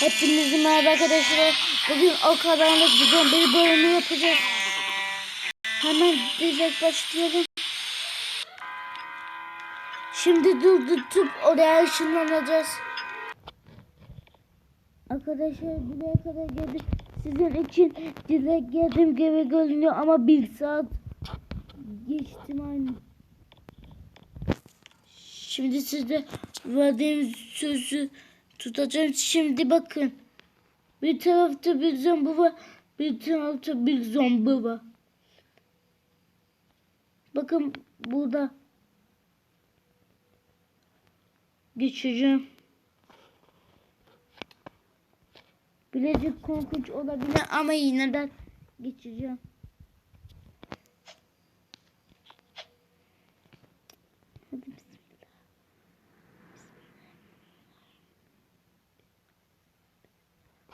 Hepinize merhaba arkadaşlar. Bugün o karanlık güzel bir bölümü yapacağız. Hemen direkt başlayalım. Şimdi durdurup oraya ışınlanacağız. Arkadaşlar buraya kadar geldik. Sizin için direkt geldiğim gibi görünüyor ama bir saat geçtim aynı. Şimdi size verdiğim sözü tutacağım. Şimdi bakın. Bir tarafta bir zombi var. Bir tarafta bir zombi var. Bakın burada. Geçeceğim. Bilecik korkunç olabilir ama yine de geçeceğim.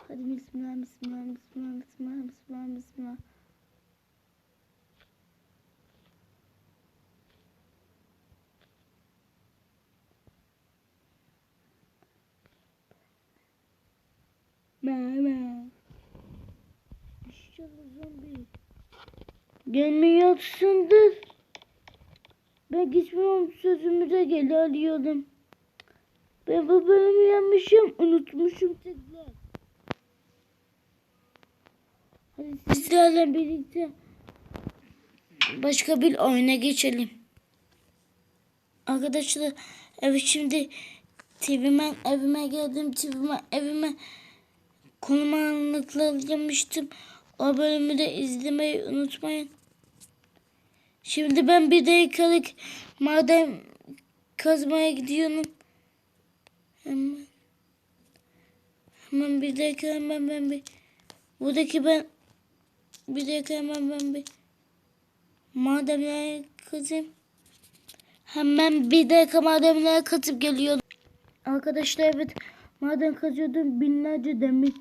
Hadi bismillah, bismillah, bismillah, bismillah, bismillah, bismillah. Mama. İnşallah zombi. Gelmiyorsundur. Ben gitmiyorum sözümüze gel arıyorum. Ben bu bölümü yanmışım, unutmuşum tekrar. Hadi sizlerle birlikte başka bir oyuna geçelim. Arkadaşlar evet şimdi TV'men evime geldim. TV'men evime konum anlıkları yapmıştım. O bölümü de izlemeyi unutmayın. Şimdi ben bir dakikalık madem kazmaya gidiyorum. Hemen. Hemen bir dakika hemen ben bir buradaki ben bir dakika hemen ben bir mademleri kazayım. Hemen bir dakika mademleri kazıp geliyorum. Arkadaşlar evet maden kazıyordum binlerce demir.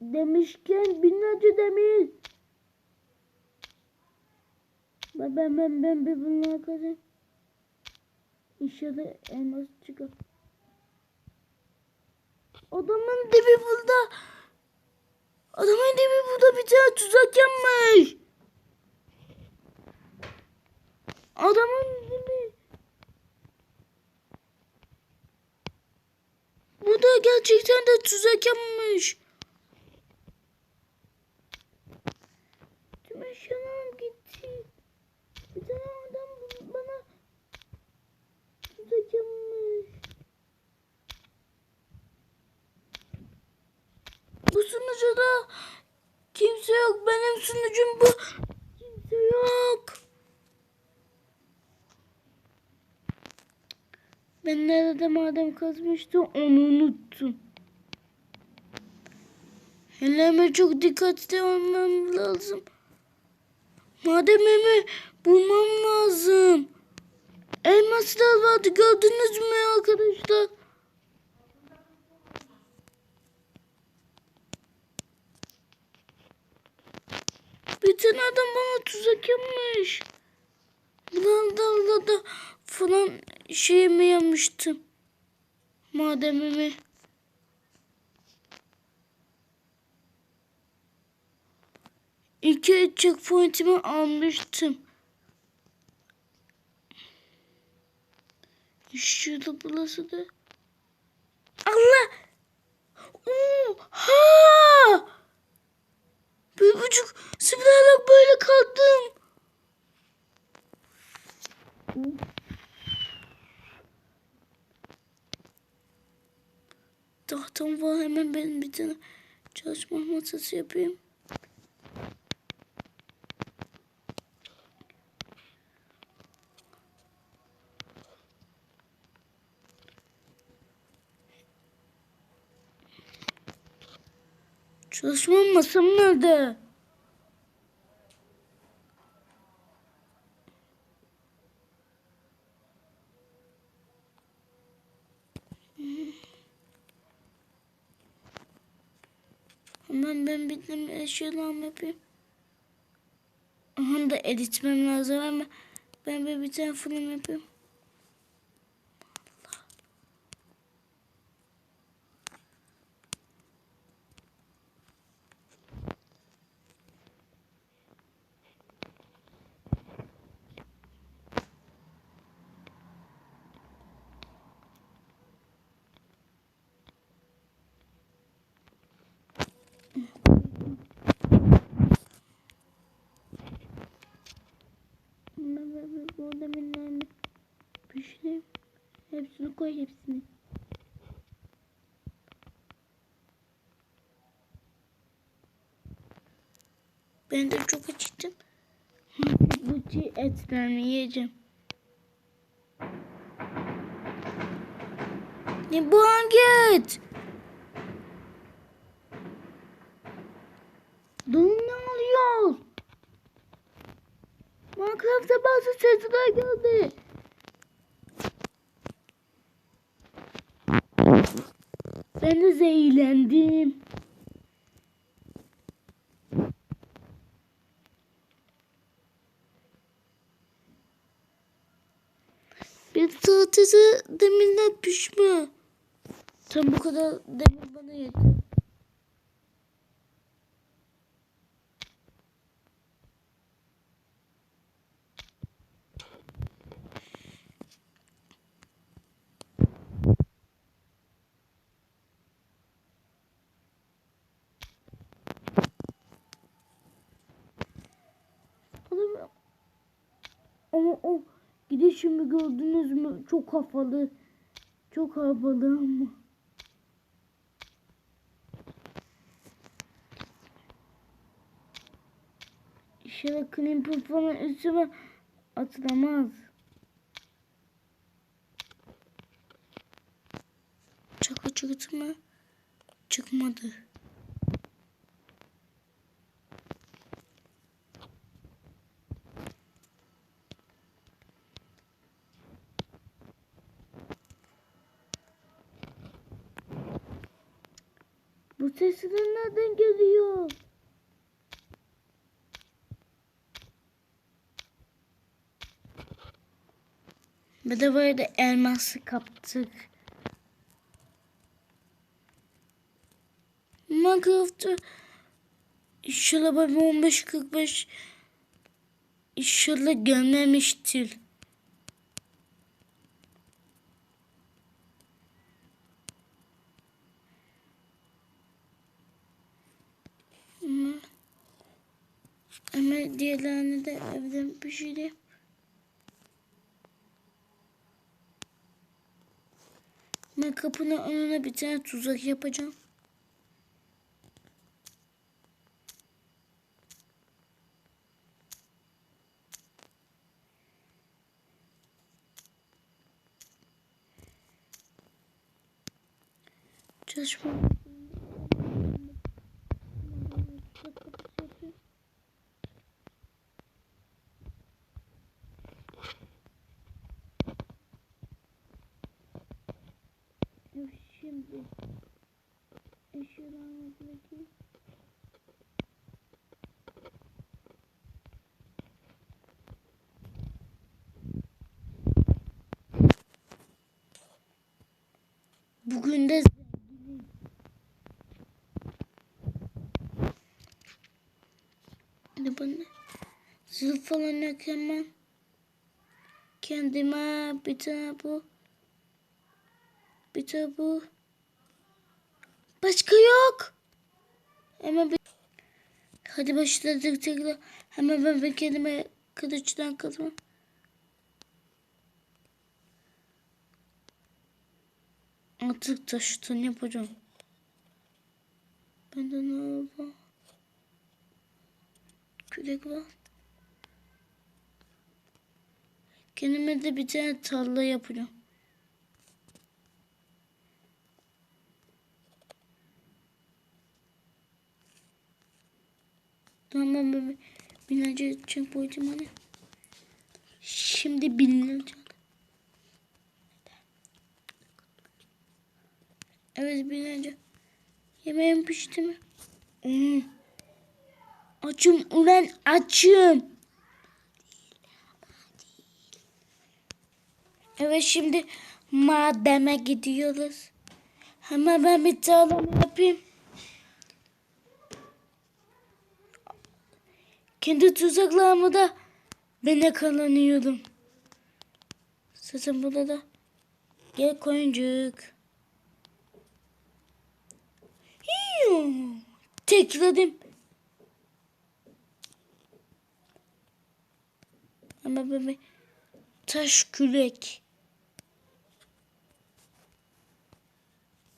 Demişken binlerce demir. Ben ben ben, ben bir bunları kazayım. İnşallah elmas çıkar. Adamın dibi burada. Adamın dibi burada bir tane tuzak yapmış. Adamın dibi. Bu da gerçekten de tuzak yapmış. Tüm eşyalarım gitti. Bir tane adam bana tuzak yapmış. Bu sunucuda kimse yok. Benim sunucum bu. Yok. Ben nerede madem kazmıştım onu unuttum. Elime çok dikkatli olmam lazım. Mademimi bulmam lazım. Elmaslar vardı gördünüz mü arkadaşlar? Bir adam bana tuzak yapmış. Bunlarla da falan şeyimi yapmıştım. Mademimi. İki checkpoint'imi almıştım. Şurada burası da. Tahtam var hemen ben bir tane çalışma masası yapayım. Çalışma masam nerede? Hemen ben tane eşyalarımı yapayım. Aha da editmem lazım ama ben bir, bir tane fırın yapayım. Koy hepsini. Ben de çok acıktım. Bu etlerini yiyeceğim. Ne bu hangi et? Donu ne alıyor? Minecraft'ta bazı sesler geldi. Ben de zehirlendim. Bir saatisi demirler pişme. Tam bu kadar demir bana yeter. Ama, ama o gidişimi gördünüz mü? Çok havalı. Çok havalı ama. İnşallah Clipper falan üstüme atılamaz. Çaka çıktı mı? Çıkmadı. Sesler nereden geliyor? Bir de böyle elması kaptık. Minecraft'ta inşallah ben 15-45 inşallah gelmemiştir. Ama, ama diğerlerini de evden pişireyim. Ben kapının önüne bir tane tuzak yapacağım. Çalışma. Yok şimdi. Eşyalarımızdaki Bugün de zenginim. Hadi bana zil falan hemen. Kendime bir tane bu. Bir tane bu. Başka yok. Hemen bir... Hadi başladık tekrar. Hemen ben bir kendime kılıçtan kazmam. Artık taşıtan yapacağım. Bende ne var? Kürek var. Kendime de bir tane tarla yapacağım. Tamam ben binlerce için koydum hani. Şimdi binlerce. Evet binlerce. Yemeğim pişti mi? Hmm. Açım ulan açım. Evet şimdi mademe gidiyoruz. Hemen ben bir tarlamı yapayım. Kendi tuzaklarımı da ben yakalanıyordum. Zaten burada da gel koyuncuk. Tekledim. Ama böyle taş kürek.